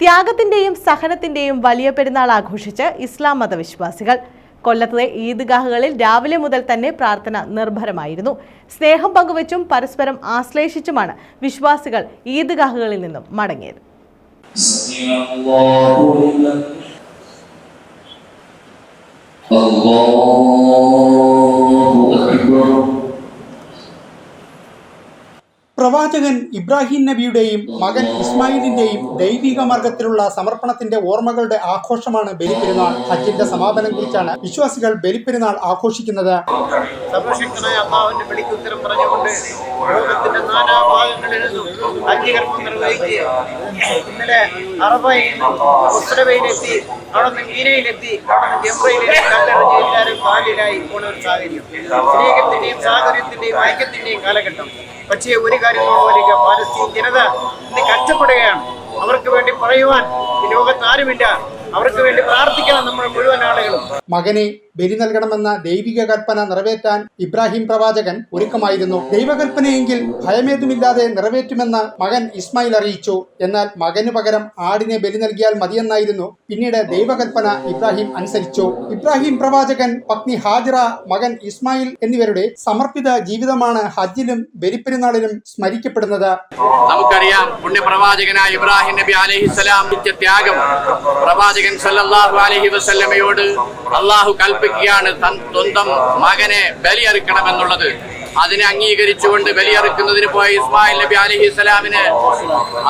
ത്യാഗത്തിന്റെയും സഹനത്തിന്റെയും വലിയ പെരുന്നാൾ ആഘോഷിച്ച് ഇസ്ലാം മതവിശ്വാസികൾ. കൊല്ലത്തെ ഈദ്ഗാഹുകളിൽ രാവിലെ മുതൽ തന്നെ പ്രാർത്ഥന നിർഭരമായിരുന്നു. സ്നേഹം പങ്കുവച്ചും പരസ്പരം ആശ്ലേഷിച്ചുമാണ് വിശ്വാസികൾ ഈദ്ഗാഹുകളിൽ നിന്നും മടങ്ങിയത്. Allah പ്രവാചകൻ ഇബ്രാഹിം നബിയുടെയും മകൻ ഇസ്മായിലിന്റെയും ദൈവിക മാർഗത്തിലുള്ള സമർപ്പണത്തിന്റെ ഓർമ്മകളുടെ ആഘോഷമാണ് ബലിപ്പെരുന്നാൾ ഹജ്ജിന്റെ സമാപനം കുറിച്ചാണ് വിശ്വാസികൾ ബലിപ്പെരുന്നാൾ ആഘോഷിക്കുന്നത്. സർവശക്തനായ അള്ളാഹുവിന്റെ വിളിക്ക് ഉത്തരം പറഞ്ഞുകൊണ്ട് ലോകത്തിന്റെ നാനാഭാഗങ്ങളിൽ നിന്നും ഹജ്ജ് കർമ്മം നിർവഹിച്ച് ഇന്നലെ അറബയിൽ മുസ്ലബയിലെത്തി അവിടെ നിന്ന് മീനയിലെത്തി അവിടെ നിന്ന് ജംറയിലെത്തി കല്ലെറിഞ്ഞ് എല്ലാവരും കാലിലായി പോണ ഒരു കാലഘട്ടം. പക്ഷേ ഒരു നോക്കുക പാലസ്തീൻ ജനത ഇന്ന് കഷ്ടപ്പെടുകയാണ്. അവർക്ക് വേണ്ടി പറയുവാൻ ലോകത്ത് ആരുമില്ല. അവർക്ക് വേണ്ടി പ്രാർത്ഥിക്കണം നമ്മൾ മുഴുവൻ ആളുകളും. മകനെ ബലി നൽകണമെന്ന ദൈവിക കൽപ്പന നിറവേറ്റാൻ ഇബ്രാഹിം പ്രവാചകൻ ഒരുക്കമായിരുന്നു. ദൈവകൽപ്പനയെങ്കിൽ ഭയമേതുമില്ലാതെ നിറവേറ്റുമെന്ന് മകൻ ഇസ്മായിൽ അറിയിച്ചു. എന്നാൽ മകനു പകരം ആടിനെ ബലി നൽകിയാൽ മതിയെന്നായിരുന്നു പിന്നീട് ദൈവകൽപ്പന ഇബ്രാഹിം അനുസരിച്ചു. ഇബ്രാഹിം പ്രവാചകൻ പത്നി ഹാജിറ മകൻ ഇസ്മായിൽ എന്നിവരുടെ സമർപ്പിത ജീവിതമാണ് ഹജ്ജിലും ബലിപ്പെരുന്നാളിലും സ്മരിക്കപ്പെടുന്നത്. നമുക്കറിയാം പുണ്യപ്രവാചകനായ ഇബ്രാഹിം നബി അലഹിസ്സലാം ത്യാഗം പ്രവാചകൻ അലൈഹി വസല്ലമയോട് അള്ളാഹു കൽപ്പിക്കുകയാണ് തൻ- സ്വന്തം മകനെ ബലിയറുക്കണമെന്നുള്ളത്. അതിനെ അംഗീകരിച്ചുകൊണ്ട് ബലിയറുക്കുന്നതിന് പോയ ഇസ്മായിൽ നബി അലഹി ഇസ്ലാമിന്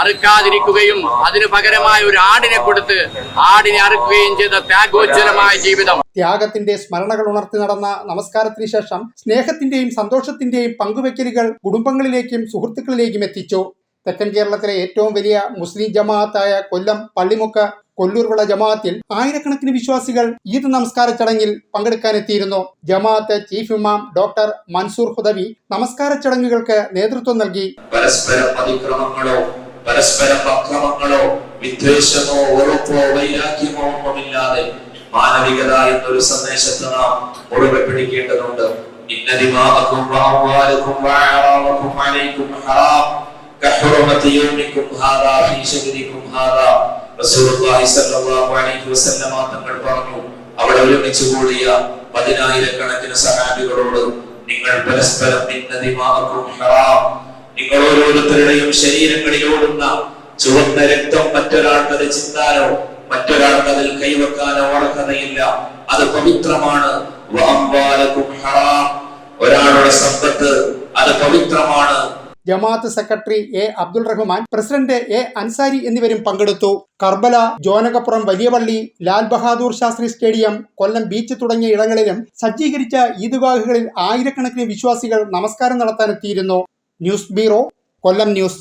അറുക്കാതിരിക്കുകയും അതിന് പകരമായ ഒരു ആടിനെ കൊടുത്ത് ആടിനെ അറുക്കുകയും ചെയ്ത ത്യാഗോജ്വലമായ ജീവിതം. ത്യാഗത്തിന്റെ സ്മരണകൾ ഉണർത്തി നടന്ന നമസ്കാരത്തിന് ശേഷം സ്നേഹത്തിന്റെയും സന്തോഷത്തിന്റെയും പങ്കുവെക്കലുകൾ കുടുംബങ്ങളിലേക്കും സുഹൃത്തുക്കളിലേക്കും എത്തിച്ചു. തെക്കൻ കേരളത്തിലെ ഏറ്റവും വലിയ മുസ്ലിം ജമാഅത്തായ കൊല്ലം പള്ളിമുക്ക് കൊല്ലൂർവിള ജമാഅത്തിൽ ആയിരക്കണക്കിന് വിശ്വാസികൾ ഈദ് നമസ്കാര ചടങ്ങിൽ പങ്കെടുക്കാനെത്തിയിരുന്നു. ജമാഅത്ത് ചീഫ് ഇമാം ഡോക്ടർ മൻസൂർ ഹുദവി നമസ്കാര ചടങ്ങുകൾക്ക് നേതൃത്വം നൽകി. പരസ്പര അതിക്രമങ്ങളോ പരസ്പര അക്രമങ്ങളോ വിദ്വേഷമോ ഉറപ്പോ വൈരാഗ്യമോ ഒന്നുമില്ലാതെ മാനവികത എന്നൊരു സന്ദേശത്തെ നാം മുറുകെ പിടിക്കേണ്ടതുണ്ട് ഇന്ന ദിമാഅക്കും വഅംവാലക്കും വഅറാളക്കും അലൈക്കും ഹറാം. കഹുറമത്തി യൗമിക്കും ഹാദാ ഫീ ഹാദാ. തങ്ങൾ പറഞ്ഞു അവിടെ ഒരുമിച്ച് കൂടിയ പതിനായിരക്കണക്കിന് സഹാബികളോട് നിങ്ങൾ പരസ്പരം നിങ്ങൾ ഓരോരുത്തരുടെയും ശരീരങ്ങളിൽ ഓടുന്ന ചുവന്ന രക്തം മറ്റൊരാൾക്കത് ചിന്താനോ മറ്റൊരാൾക്കതിൽ കൈവെക്കാനോ അർഹതയില്ല. അത് പവിത്രമാണ്. ഒരാളുടെ സമ്പത്ത് അത് പവിത്രമാണ്. ജമാഅത്ത് secretary A Abdul Rahman president A Ansari എന്നിവരും പങ്കെടുത്തു. കർബല ജോനകപ്പുറം വലിയപള്ളി ലാൽ ബഹാദൂർ ശാസ്ത്രി സ്റ്റേഡിയം കൊല്ലം ബീച്ച് തുടങ്ങിയ ഇടങ്ങളിലും സജ്ജീകരിച്ച ഈദ്ഗാഹുകളിൽ ആയിരക്കണക്കിന് വിശ്വാസികൾ നമസ്കാരം നടത്താനെത്തിയിരുന്നു. News bureau Kollam news.